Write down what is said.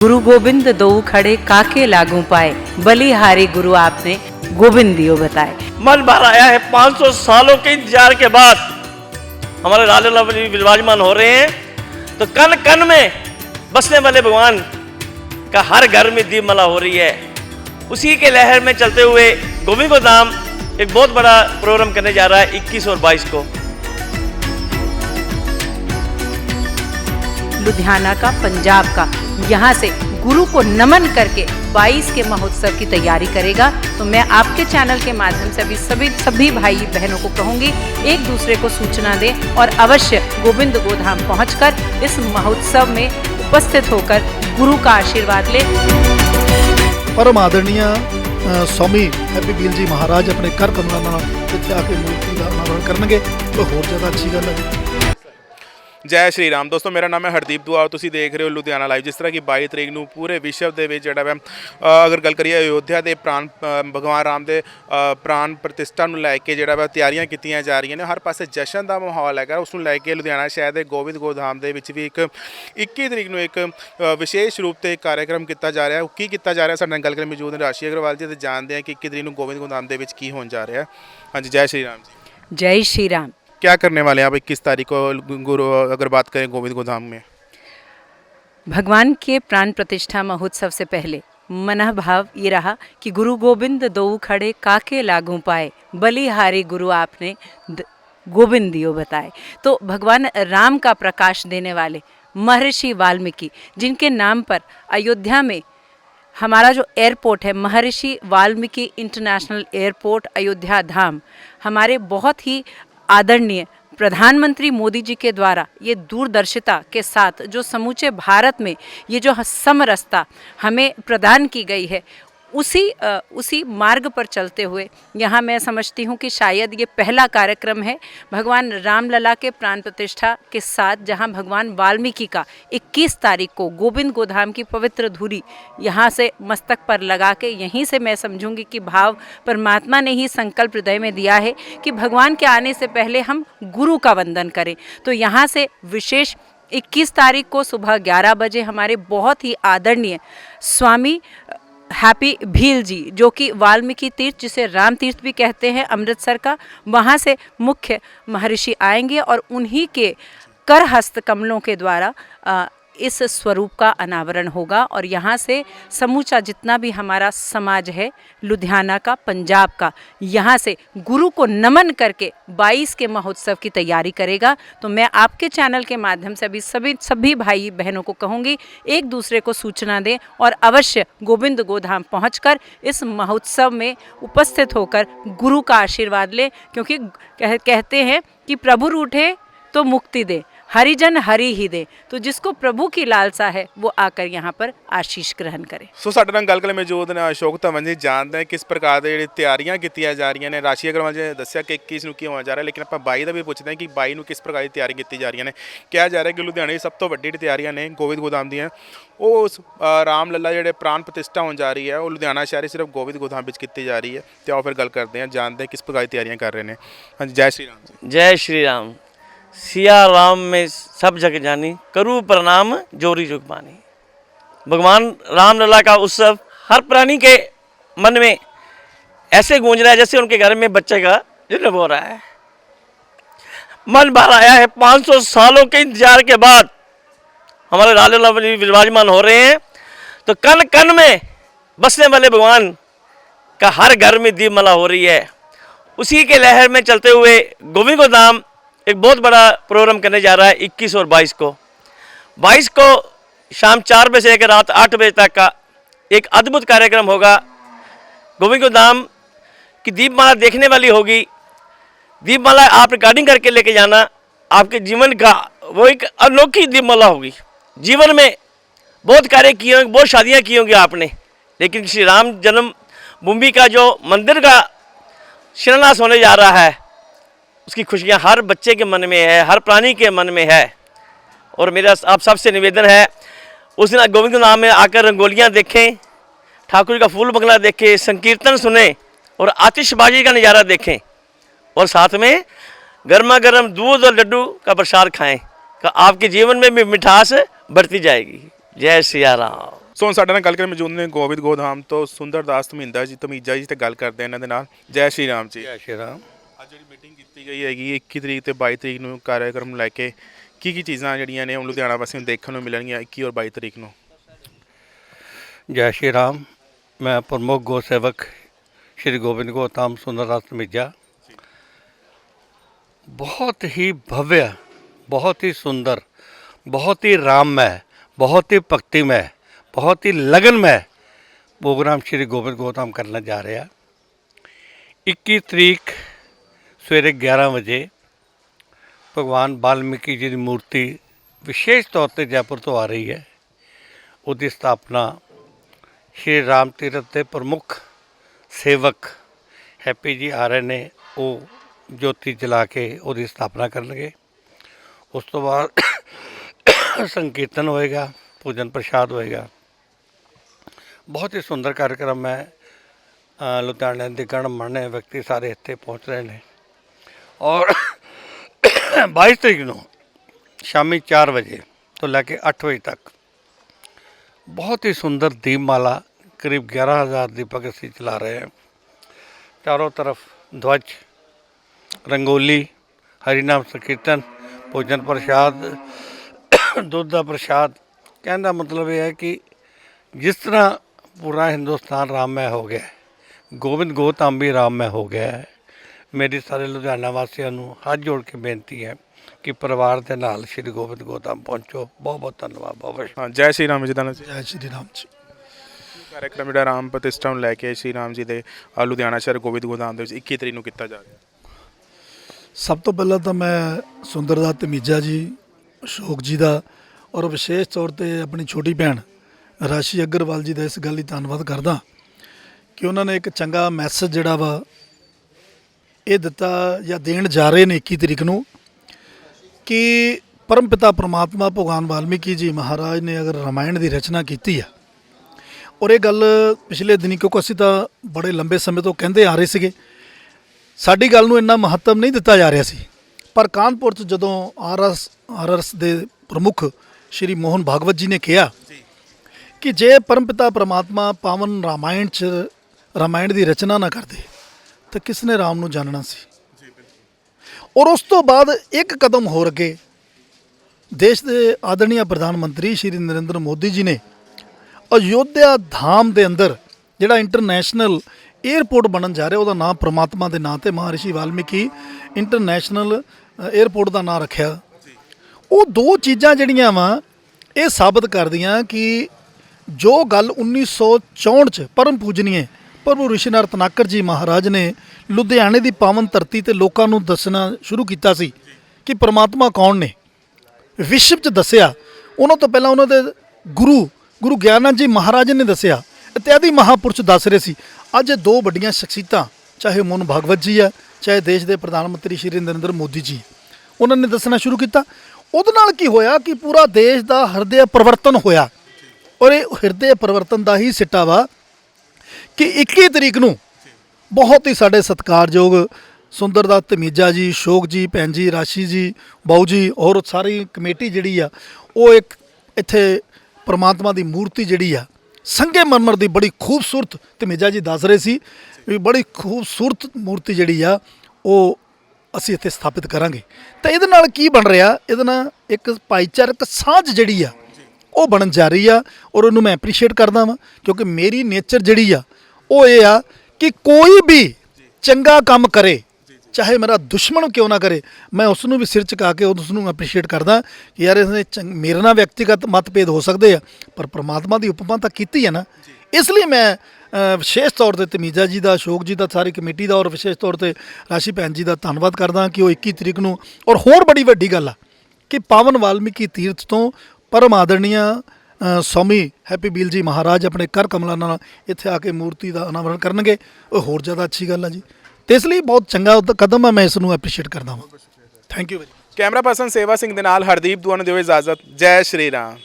गुरु गोविंद दो खड़े काके लागू पाए। बलिहारी गुरु आपने गोविंद दियो बताए। मन भर आया है 500 सालों के इंतज़ार के बाद। हमारे लाल विराजमान हो रहे हैं। तो कन कन में बसने वाले भगवान का हर घर में दीपमाला हो रही है। उसी के लहर में चलते हुए गोविंद धाम एक बहुत बड़ा प्रोग्राम करने जा रहा है 21 और 22 को। लुधियाना का पंजाब का। यहाँ से गुरु को नमन करके 22 के महोत्सव की तैयारी करेगा। तो मैं आपके चैनल के माध्यम से अभी सभी सभी भाई बहनों को कहूँगी, एक दूसरे को सूचना दें और अवश्य गोविंद गोधाम पहुँच इस महोत्सव में उपस्थित होकर गुरु का आशीर्वाद लें। परम आदरणीय स्वामी हैप्पी ਬੀਲ जी महाराज अपने कर ਕਮਲਾਂ ਨਾਲ ਇੱਥੇ ਆ ਕੇ ਮੂਰਤੀ ਦਾ ਅਨਾਵਰਣ ਕਰਨਗੇ ਉਹ ਹੋਰ ਜ਼ਿਆਦਾ ਜੈ ਸ਼੍ਰੀ ਰਾਮ। ਦੋਸਤੋ, ਮੇਰਾ ਨਾਮ ਹੈ ਹਰਦੀਪ ਦੁਆਰ ਤੁਸੀਂ ਦੇਖ ਰਹੇ ਹੋ ਲੁਧਿਆਣਾ ਲਾਈਵ ਜਿਸ ਤਰ੍ਹਾਂ ਕਿ 22 ਤਰੀਕ ਨੂੰ ਪੂਰੇ ਵਿਸ਼ਵ ਦੇ ਵਿੱਚ ਜਿਹੜਾ ਹੈ ਅਗਰ ਗੱਲ ਕਰੀਏ ਅਯੋਧਿਆ ਦੇ ਪ੍ਰਾਨ ਭਗਵਾਨ ਰਾਮ ਦੇ ਪ੍ਰਾਨ ਪ੍ਰਤਿਸ਼ਠਾ ਨੂੰ ਲੈ ਕੇ ਜਿਹੜਾ ਹੈ ਤਿਆਰੀਆਂ ਕੀਤੀਆਂ ਜਾ ਰਹੀਆਂ ਨੇ। ਹਰ ਪਾਸੇ ਜਸ਼ਨ ਦਾ ਮਾਹੌਲ ਹੈਗਾ। ਉਸ ਨੂੰ ਲੈ ਕੇ ਲੁਧਿਆਣਾ ਸ਼ਹਿਰ ਦੇ ਗੋਬਿੰਦ ਗੋਧਾਮ ਦੇ ਵਿੱਚ ਵੀ ਇੱਕ 21 ਤਰੀਕ ਨੂੰ ਇੱਕ ਵਿਸ਼ੇਸ਼ ਰੂਪ ਤੇ ਕਾਰਜਕ੍ਰਮ ਕੀਤਾ ਜਾ ਰਿਹਾ। ਹੈ ਕੀ ਕੀਤਾ ਜਾ ਰਿਹਾ? ਸਾਡੇ ਨਾਲ ਗੱਲ ਕਰਨ ਮੌਜੂਦ ਨੇ ਰਾਸ਼ੀ ਅਗਰਵਾਲ ਜੀ ਤੇ ਜਾਣਦੇ ਆ ਕਿ 21 ਤਰੀਕ ਨੂੰ ਗੋਬਿੰਦ ਗੋਧਾਮ ਦੇ ਵਿੱਚ ਕੀ ਹੋਣ ਜਾ ਰਿਹਾ। ਹੈ ਹਾਂਜੀ, ਜੈ ਸ਼੍ਰੀ ਰਾਮ ਜੀ। ਜੈ ਸ਼੍ਰੀ ਰਾਮ। क्या करने वाले हैं? आप इक्कीस तारीख को गुरु, अगर बात करें गोविंद गोधाम में। भगवान के प्राण प्रतिष्ठा महोत्सव से पहले मना भाव ये रहा कि गुरु गोविंद दो खड़े काके लागू पाए, बलिहारी गुरु आपने गोविंद दियो बताए। तो भगवान राम का प्रकाश देने वाले महर्षि वाल्मीकि, जिनके नाम पर अयोध्या में हमारा जो एयरपोर्ट है, महर्षि वाल्मीकि इंटरनेशनल एयरपोर्ट अयोध्या धाम, हमारे बहुत ही आदरणीय प्रधानमंत्री मोदी जी के द्वारा ये दूरदर्शिता के साथ जो समूचे भारत में ये जो समरसता हमें प्रदान की गई है उसी उसी मार्ग पर चलते हुए, यहाँ मैं समझती हूँ कि शायद ये पहला कार्यक्रम है भगवान रामलला के प्राण प्रतिष्ठा के साथ, जहाँ भगवान वाल्मीकि का 21 तारीख को गोविंद गोधाम की पवित्र धुरी यहाँ से मस्तक पर लगा के, यहीं से मैं समझूँगी कि भाव परमात्मा ने ही संकल्प हृदय में दिया है कि भगवान के आने से पहले हम गुरु का वंदन करें। तो यहाँ से विशेष 21 तारीख को सुबह 11 बजे हमारे बहुत ही आदरणीय स्वामी हैप्पी भील जी, जो कि वाल्मीकि तीर्थ, जिसे राम तीर्थ भी कहते हैं, अमृतसर का, वहाँ से मुख्य महर्षि आएँगे और उन्हीं के कर हस्त कमलों के द्वारा इस स्वरूप का अनावरण होगा और यहाँ से समूचा जितना भी हमारा समाज है लुधियाना का पंजाब का यहाँ से गुरु को नमन करके 22 के महोत्सव की तैयारी करेगा। तो मैं आपके चैनल के माध्यम से अभी सभी सभी भाई बहनों को कहूँगी एक दूसरे को सूचना दें और अवश्य गोविंद गोधाम पहुंचकर इस महोत्सव में उपस्थित होकर गुरु का आशीर्वाद लें क्योंकि कह, कहते हैं कि प्रभु रूठे तो मुक्ति दे। हरिजन हरि ही दे तो जिसको प्रभु की लालसा है वो आकर यहाँ पर आशीष ग्रहण करे ਸੋ ਸਾਡੇ ਨਾਲ ਗੱਲ ਕਰਨ ਮੌਜੂਦ ਨੇ ਅਸ਼ੋਕ ਧਵਨ ਜੀ ਜਾਣਦੇ ਹਾਂ ਕਿਸ ਪ੍ਰਕਾਰ ਦੇ ਜਿਹੜੇ ਤਿਆਰੀਆਂ ਕੀਤੀਆਂ ਜਾ ਰਹੀਆਂ ਨੇ ਰਾਸ਼ੀ ਅਗਰਵਾਲ ਜੀ ਨੇ ਦੱਸਿਆ ਕਿ 21 ਨੂੰ ਕੀ ਹੋਣਾ ਜਾ ਰਿਹਾ ਲੇਕਿਨ ਆਪਾਂ 22 ਦਾ ਵੀ ਪੁੱਛਦੇ ਹਾਂ ਕਿ 22 ਨੂੰ ਕਿਸ ਪ੍ਰਕਾਰ ਦੀ ਤਿਆਰੀ ਕੀਤੀ ਜਾ ਰਹੀਆਂ ਨੇ ਕਿਹਾ ਜਾ ਰਿਹਾ ਕਿ ਲੁਧਿਆਣੇ ਦੀ ਸਭ ਤੋਂ ਵੱਡੀ ਜਿਹੜੀ ਤਿਆਰੀਆਂ ਨੇ ਗੋਬਿੰਦ ਗੋਦਾਮ ਦੀਆਂ ਉਹ ਉਸ, ਅ, ਰਾਮ ਲੱਲਾ ਜਿਹੜੇ ਪ੍ਰਾਨ ਪ੍ਰਤਿਸ਼ਠਾ ਹੋਣ ਜਾ ਰਹੀ ਹੈ ਉਹ ਲੁਧਿਆਣਾ ਸ਼ਹਿਰ 'ਚ ਸਿਰਫ ਗੋਬਿੰਦ ਗੋਦਾਮ ਵਿੱਚ ਕੀਤੀ ਜਾ ਰਹੀ ਹੈ ਤੇ ਆਓ ਫਿਰ ਗੱਲ ਕਰਦੇ ਹਾਂ ਜਾਣਦੇ ਹਾਂ ਕਿਸ ਪ੍ਰਕਾਰ ਦੀ ਤਿਆਰੀਆਂ ਕਰ ਰਹੇ ਨੇ ਹਾਂਜੀ ਜੈ ਸ਼੍ਰੀ ਰਾਮ ਜੀ जय श्री राम सिया राम में सब जग जानी, करू प्रणाम, जोरी जुग मानी भगवान रामलला का उत्सव हर प्राणी के मन में ऐसे गूंज रहा है जैसे उनके घर में बच्चे का जन्म हो रहा है। मन भर आया है 500 सालों के इंतज़ार के बाद हमारे लाल विराजमान हो रहे हैं। तो कन कन में बसने वाले भगवान का हर घर में दीपमाला हो रही है। उसी के लहर में चलते हुए गोविंद धाम एक बहुत बड़ा प्रोग्राम करने जा रहा है 21 और 22 को। 22 को शाम चार बजे से लेकर रात आठ बजे तक का एक अद्भुत कार्यक्रम होगा। गोविंद धाम की दीपमाला देखने वाली होगी। दीपमाला आप रिकॉर्डिंग करके लेके जाना, आपके जीवन का वो एक अनोखी दीपमाला होगी। जीवन में बहुत कार्य किए होंगे, बहुत शादियाँ की होंगी आपने, लेकिन श्री राम जन्म भूमि का जो मंदिर का शिलान्यास होने जा रहा है उसकी खुशियाँ हर बच्चे के मन में है हर प्राणी के मन में है और मेरा आप सबसे निवेदन है उस दिन गोविंद नाम में आकर रंगोलियाँ देखें ठाकुर जी का फूल बंगला देखें संकीर्तन सुने और आतिशबाजी का नज़ारा देखें और साथ में गर्मा गर्म दूध और लड्डू का प्रसाद खाएं का आपके जीवन में भी मिठास बढ़ती जाएगी जय सिया राम ਸੋ ਹੁਣ ਸਾਡੇ ਨਾਲ ਗੱਲ ਕਰਨ ਮੌਜੂਦ ਨੇ ਗੋਬਿੰਦ ਗੋਧਾਮ ਤੋਂ ਸੁੰਦਰਦਾਸ ਧਮਿੰਦਾ ਜੀ ਧਮੀਜਾ ਜੀ ਤੇ ਗੱਲ ਕਰਦੇ ਆ ਇਹਨਾਂ ਦੇ ਨਾਲ ਜੈ ਸ਼੍ਰੀ ਰਾਮ ਜੀ ਜੈ ਸ਼੍ਰੀ ਰਾਮ ਦਿੱਤੀ ਗਈ ਹੈਗੀ 21 ਤਰੀਕ ਤੇ 22 ਤਰੀਕ ਨੂੰ ਕਾਰਜਕ੍ਰਮ ਲੈ ਕੇ ਕੀ ਕੀ ਚੀਜ਼ਾਂ ਜਿਹੜੀਆਂ ਨੇ ਉਹ ਲੁਧਿਆਣਾ ਵਾਸੀਆਂ ਨੂੰ ਦੇਖਣ ਨੂੰ ਮਿਲਣਗੀਆਂ 21 ਔਰ 22 ਤਰੀਕ ਨੂੰ। ਜੈ ਸ਼੍ਰੀ ਰਾਮ। ਮੈਂ ਪ੍ਰਮੁੱਖ ਗੋ ਸੇਵਕ ਸ਼੍ਰੀ ਗੋਬਿੰਦ ਗੋਤਾਮ ਸੁੰਦਰ ਰਤਨ ਮਿੱਜਾ ਬਹੁਤ ਹੀ ਭਵਯ, ਬਹੁਤ ਹੀ ਸੁੰਦਰ बहुत ही राममय बहुत ही भक्तिमय बहुत ही लगनमय ਪ੍ਰੋਗਰਾਮ ਸ਼੍ਰੀ ਗੋਬਿੰਦ गोताम ਕਰਨ ਜਾ ਰਿਹਾ। 21 ਤਰੀਕ ਸਵੇਰੇ 11 ਵਜੇ ਭਗਵਾਨ ਵਾਲਮੀਕੀ ਜੀ ਦੀ ਮੂਰਤੀ ਵਿਸ਼ੇਸ਼ ਤੌਰ ਤੇ ਜੈਪੁਰ ਤੋਂ ਆ ਰਹੀ ਹੈ। ਉਹਦੀ ਸਥਾਪਨਾ ਸ਼੍ਰੀ ਰਾਮ ਤੀਰਥ ਦੇ ਪ੍ਰਮੁੱਖ ਸੇਵਕ ਹੈਪੀ ਜੀ ਆ ਰਹੇ ਨੇ। ਉਹ ਜੋਤੀ ਜਲਾ ਕੇ ਉਹਦੀ ਸਥਾਪਨਾ ਕਰਨਗੇ। ਉਸ ਤੋਂ ਬਾਅਦ ਸੰਕੀਰਤਨ ਹੋਏਗਾ, ਪੂਜਨ ਪ੍ਰਸ਼ਾਦ ਹੋਏਗਾ। ਬਹੁਤ ਹੀ ਸੁੰਦਰ ਕਾਰਜਕ੍ਰਮ ਹੈ। ਲੁਧਿਆਣੇ ਦੇ ਗਣ ਮੰਨੇ ਵਿਅਕਤੀ ਸਾਰੇ ਇੱਥੇ ਪਹੁੰਚ ਰਹੇ ਨੇ। ਔਰ 22 ਤਰੀਕ ਨੂੰ ਸ਼ਾਮੀ 4 ਵਜੇ ਤੋਂ ਲੈ ਕੇ 8 ਵਜੇ ਤੱਕ ਬਹੁਤ ਹੀ ਸੁੰਦਰ ਦੀਪਮਾਲਾ, ਕਰੀਬ 11000 ਦੀਪਕ ਅਸੀਂ ਚਲਾ ਰਹੇ ਹਾਂ। ਚਾਰੋਂ ਤਰਫ ਧਵਜ, ਰੰਗੋਲੀ, ਹਰੀਨਾਮ ਸੰਕੀਰਤਨ, ਭੋਜਨ ਪ੍ਰਸ਼ਾਦ, ਦੁੱਧ ਦਾ ਪ੍ਰਸ਼ਾਦ। ਕਹਿਣ ਦਾ ਮਤਲਬ ਇਹ ਹੈ ਕਿ ਜਿਸ ਤਰ੍ਹਾਂ ਪੂਰਾ ਹਿੰਦੁਸਤਾਨ ਰਾਮਮय ਹੋ ਗਿਆ ਗੋਬਿੰਦ ਗੋਤਾਂ ਵੀ ਰਾਮਮय ਹੋ ਗਿਆ ਹੈ ਮੇਰੀ ਸਾਰੇ ਲੁਧਿਆਣਾ ਵਾਸੀਆਂ ਨੂੰ ਹੱਥ ਜੋੜ ਕੇ ਬੇਨਤੀ ਹੈ ਕਿ ਪਰਿਵਾਰ ਦੇ ਨਾਲ ਸ਼੍ਰੀ ਗੋਬਿੰਦ ਗੋਤਾਮ ਪਹੁੰਚੋ। ਬਹੁਤ ਬਹੁਤ ਧੰਨਵਾਦ ਬਹੁਤ ਬਹੁਤ ਹਾਂ ਜੈ ਸ਼੍ਰੀ ਰਾਮ ਜੀ ਦਾ ਨਾਮ ਜੈ ਸ਼੍ਰੀ ਰਾਮ ਜੀ। ਕਾਰਜਕ੍ਰਮ ਜਿਹੜਾ ਰਾਮ ਪ੍ਰਤਿਸ਼ਠਾ ਨੂੰ ਲੈ ਕੇ ਸ਼੍ਰੀ ਰਾਮ ਜੀ ਦੇ ਲੁਧਿਆਣਾ ਸ਼ਹਿਰ ਗੋਬਿੰਦ ਗੋਦਾਮ ਦੇ ਵਿੱਚ 21 ਤਰੀਕ ਨੂੰ ਕੀਤਾ ਜਾ ਰਿਹਾ। ਸਭ ਤੋਂ ਪਹਿਲਾਂ ਤਾਂ ਮੈਂ ਸੁੰਦਰਦਾਸ ਧਮੀਜਾ ਜੀ ਅਸ਼ੋਕ ਜੀ ਦਾ ਔਰ ਵਿਸ਼ੇਸ਼ ਤੌਰ ਤੇ ਆਪਣੀ ਛੋਟੀ ਭੈਣ ਰਾਸ਼ੀ ਅਗਰਵਾਲ ਜੀ ਦਾ ਇਸ ਗੱਲ ਲਈ ਧੰਨਵਾਦ ਕਰਦਾ ਕਿ ਉਹਨਾਂ ਨੇ ਇੱਕ ਚੰਗਾ ਮੈਸੇਜ ਜਿਹੜਾ ਵਾ ਇਹ ਦਿੱਤਾ ਜਾਂ ਦੇਣ ਜਾ ਰਹੇ ਨੇ 21 ਤਰੀਕ ਨੂੰ ਕਿ ਪਰਮਪਿਤਾ ਪ੍ਰਮਾਤਮਾ ਭਗਵਾਨ ਵਾਲਮੀਕੀ ਜੀ ਮਹਾਰਾਜ ਨੇ ਅਗਰ ਰਾਮਾਇਣ ਦੀ ਰਚਨਾ ਕੀਤੀ ਆ, ਔਰ ਇਹ ਗੱਲ ਪਿਛਲੇ ਦਿਨੀ ਕਿਉਂਕਿ ਅਸੀਂ ਤਾਂ ਬੜੇ ਲੰਬੇ ਸਮੇਂ ਤੋਂ ਕਹਿੰਦੇ ਆ ਰਹੇ ਸੀਗੇ, ਸਾਡੀ ਗੱਲ ਨੂੰ ਇੰਨਾ ਮਹੱਤਵ ਨਹੀਂ ਦਿੱਤਾ ਜਾ ਰਿਹਾ ਸੀ। ਪਰ ਕਾਨਪੁਰ 'ਚ ਜਦੋਂ ਆਰਐਸ ਆਰਐਸ ਦੇ ਪ੍ਰਮੁੱਖ ਸ਼੍ਰੀ ਮੋਹਨ ਭਾਗਵਤ ਜੀ ਨੇ ਕਿਹਾ ਕਿ ਜੇ ਪਰਮਪਿਤਾ ਪ੍ਰਮਾਤਮਾ ਪਾਵਨ ਰਾਮਾਇਣ 'ਚ, ਰਾਮਾਇਣ ਦੀ ਰਚਨਾ ਨਾ ਕਰਦੇ ਤਾਂ ਕਿਸ ਨੇ ਰਾਮ ਨੂੰ ਜਾਣਨਾ ਸੀ? ਔਰ ਉਸ ਤੋਂ ਬਾਅਦ ਇੱਕ ਕਦਮ ਹੋਰ ਅੱਗੇ ਦੇਸ਼ ਦੇ ਆਦਰਣੀय ਪ੍ਰਧਾਨ ਮੰਤਰੀ ਸ਼੍ਰੀ ਨਰਿੰਦਰ ਮੋਦੀ ਜੀ ਨੇ ਅਯੋਧਿਆ ਧਾਮ ਦੇ ਅੰਦਰ ਜਿਹੜਾ ਇੰਟਰਨੈਸ਼ਨਲ 에ਅਰਪੋਰਟ ਬਣਨ ਜਾ ਰਿਹਾ, ਉਹਦਾ ਨਾਮ ਪ੍ਰਮਾਤਮਾ ਦੇ ਨਾਂ ਤੇ ਮਹਾਰਿਸ਼ੀ ਵਾਲਮੀਕੀ ਇੰਟਰਨੈਸ਼ਨਲ 에ਅਰਪੋਰਟ ਦਾ ਨਾਂ ਰੱਖਿਆ। ਉਹ ਦੋ ਚੀਜ਼ਾਂ ਜਿਹੜੀਆਂ ਵਾ, ਇਹ ਸਾਬਤ ਕਰਦੀਆਂ ਕਿ ਜੋ ਗੱਲ 1964 ਚ ਪਰਮ ਪੂਜਨੀਏ ਪ੍ਰਭੂ ਰਿਸ਼ੀਨਾਥ ਤਨਾਕਰ ਜੀ ਮਹਾਰਾਜ ਨੇ ਲੁਧਿਆਣੇ ਦੀ ਪਾਵਨ ਧਰਤੀ ਤੇ ਲੋਕਾਂ ਨੂੰ ਦੱਸਣਾ ਸ਼ੁਰੂ ਕੀਤਾ ਸੀ ਕਿ ਪ੍ਰਮਾਤਮਾ ਕੌਣ ਨੇ। ਵਿਸ਼ਵ ਚ ਦੱਸਿਆ, ਉਹਨਾਂ ਤੋਂ ਪਹਿਲਾਂ ਉਹਨਾਂ ਦੇ ਗੁਰੂ ਗੁਰੂ ਗਿਆਨੰਦ ਜੀ ਮਹਾਰਾਜ ਨੇ ਦੱਸਿਆ ਇਤਿਆਦੀ ਮਹਾਪੁਰਸ਼ ਦੱਸ ਰਹੇ ਸੀ। ਅੱਜ ਦੋ ਵੱਡੀਆਂ ਸ਼ਖਸੀਅਤਾਂ, ਚਾਹੇ ਮੋਹਨ ਭਾਗਵਤ ਜੀ ਆ ਚਾਹੇ ਦੇਸ਼ ਦੇ ਪ੍ਰਧਾਨ ਮੰਤਰੀ ਸ਼੍ਰੀ ਨਰਿੰਦਰ ਮੋਦੀ ਜੀ, ਉਹਨਾਂ ਨੇ ਦੱਸਣਾ ਸ਼ੁਰੂ ਕੀਤਾ। ਉਹਦੇ ਨਾਲ ਕੀ ਹੋਇਆ ਕਿ ਪੂਰਾ ਦੇਸ਼ ਦਾ ਹਿਰਦੇ ਪਰਿਵਰਤਨ ਹੋਇਆ ਔਰ ਇਹ ਹਿਰਦੇ ਪਰਿਵਰਤਨ ਦਾ ਹੀ ਸਿੱਟਾ ਵਾ। ਕਿ 21 ਤਰੀਕ ਨੂੰ ਬਹੁਤ ਹੀ ਸਾਡੇ ਸਤਿਕਾਰਯੋਗ ਸੁੰਦਰ ਦਾ ਧਮੀਜਾ ਜੀ, ਸ਼ੋਕ ਜੀ, ਭੈਣ ਜੀ, ਰਾਸ਼ੀ ਜੀ, ਬਾਊ ਜੀ ਔਰ ਸਾਰੀ ਕਮੇਟੀ ਜਿਹੜੀ ਆ, ਉਹ ਇੱਕ ਇੱਥੇ ਪ੍ਰਮਾਤਮਾ ਦੀ ਮੂਰਤੀ ਜਿਹੜੀ ਆ, ਸੰਗੇ ਮਰਮਰ ਦੀ ਬੜੀ ਖੂਬਸੂਰਤ ਧਮੀਜਾ ਜੀ ਦੱਸ ਰਹੇ ਸੀ ਵੀ ਬੜੀ ਖੂਬਸੂਰਤ ਮੂਰਤੀ ਜਿਹੜੀ ਆ, ਉਹ ਅਸੀਂ ਇੱਥੇ ਸਥਾਪਿਤ ਕਰਾਂਗੇ। ਤਾਂ ਇਹਦੇ ਨਾਲ ਕੀ ਬਣ ਰਿਹਾ? ਇਹਦੇ ਨਾਲ ਇੱਕ ਭਾਈਚਾਰਕ ਸਾਂਝ ਜਿਹੜੀ ਆ, ਉਹ ਬਣਨ ਜਾ ਰਹੀ ਆ ਔਰ ਉਹਨੂੰ ਮੈਂ ਐਪਰੀਸ਼ੀਏਟ ਕਰਦਾ ਵਾਂ ਕਿਉਂਕਿ ਮੇਰੀ ਨੇਚਰ ਜਿਹੜੀ ਆ ਉਹ ਇਹ ਆ ਕਿ ਕੋਈ ਵੀ ਚੰਗਾ ਕੰਮ ਕਰੇ, ਚਾਹੇ ਮੇਰਾ ਦੁਸ਼ਮਣ ਕਿਉਂ ਨਾ ਕਰੇ, ਮੈਂ ਉਸ ਨੂੰ ਵੀ ਸਿਰ ਚੁਕਾ ਕੇ ਉਸ ਨੂੰ ਐਪਰੀਸ਼ੀਏਟ ਕਰਦਾ ਕਿ ਯਾਰ ਇਸਨੇ ਚੰਗ- ਮੇਰੇ ਨਾਲ ਵਿਅਕਤੀਗਤ ਮਤਭੇਦ ਹੋ ਸਕਦੇ ਆ, ਪਰ ਪ੍ਰਮਾਤਮਾ ਦੀ ਉਪਮਾ ਤਾਂ ਕੀਤੀ ਹੈ ਨਾ। ਇਸ ਲਈ ਮੈਂ ਵਿਸ਼ੇਸ਼ ਤੌਰ ਤੇ ਤਮੀਜਾ ਜੀ ਦਾ, ਅਸ਼ੋਕ ਜੀ ਦਾ, ਸਾਰੀ ਕਮੇਟੀ ਦਾ ਔਰ ਵਿਸ਼ੇਸ਼ ਤੌਰ ਤੇ ਰਾਸ਼ੀ ਭੈਣ ਜੀ ਦਾ ਧੰਨਵਾਦ ਕਰਦਾ ਕਿ ਉਹ 21 ਤਰੀਕ ਨੂੰ, ਔਰ ਹੋਰ ਬੜੀ ਵੱਡੀ ਗੱਲ ਆ ਕਿ ਪਾਵਨ ਵਾਲਮੀਕੀ ਤੀਰਥ ਤੋਂ ਪਰਮ ਆਦਰਣੀय ਅ, ਸਵਾਮੀ ਹੈਪੀ ਬੀਲ ਜੀ ਮਹਾਰਾਜ ਆਪਣੇ ਕਰ ਕਮਲਾਂ ਨਾਲ ਇੱਥੇ ਆ ਕੇ ਮੂਰਤੀ ਦਾ ਅਨਾਵਰਨ ਕਰਨਗੇ। ਉਹ ਹੋਰ ਜ਼ਿਆਦਾ ਅੱਛੀ ਗੱਲ ਆ ਜੀ। ਤੇ ਇਸ ਲਈ ਬਹੁਤ ਚੰਗਾ ਕਦਮ ਆ ਮੈਂ ਇਸ ਨੂੰ ਐਪਰੀਸ਼ੀਏਟ ਕਰਦਾ ਹਾਂ। Thank you very camera person Sewa Singh ਦੇ ਨਾਲ ਹਰਦੀਪ ਦੁਆ ਦਿਓ ਇਜਾਜ਼ਤ। ਜੈ ਸ਼੍ਰੀ ਰਾਮ।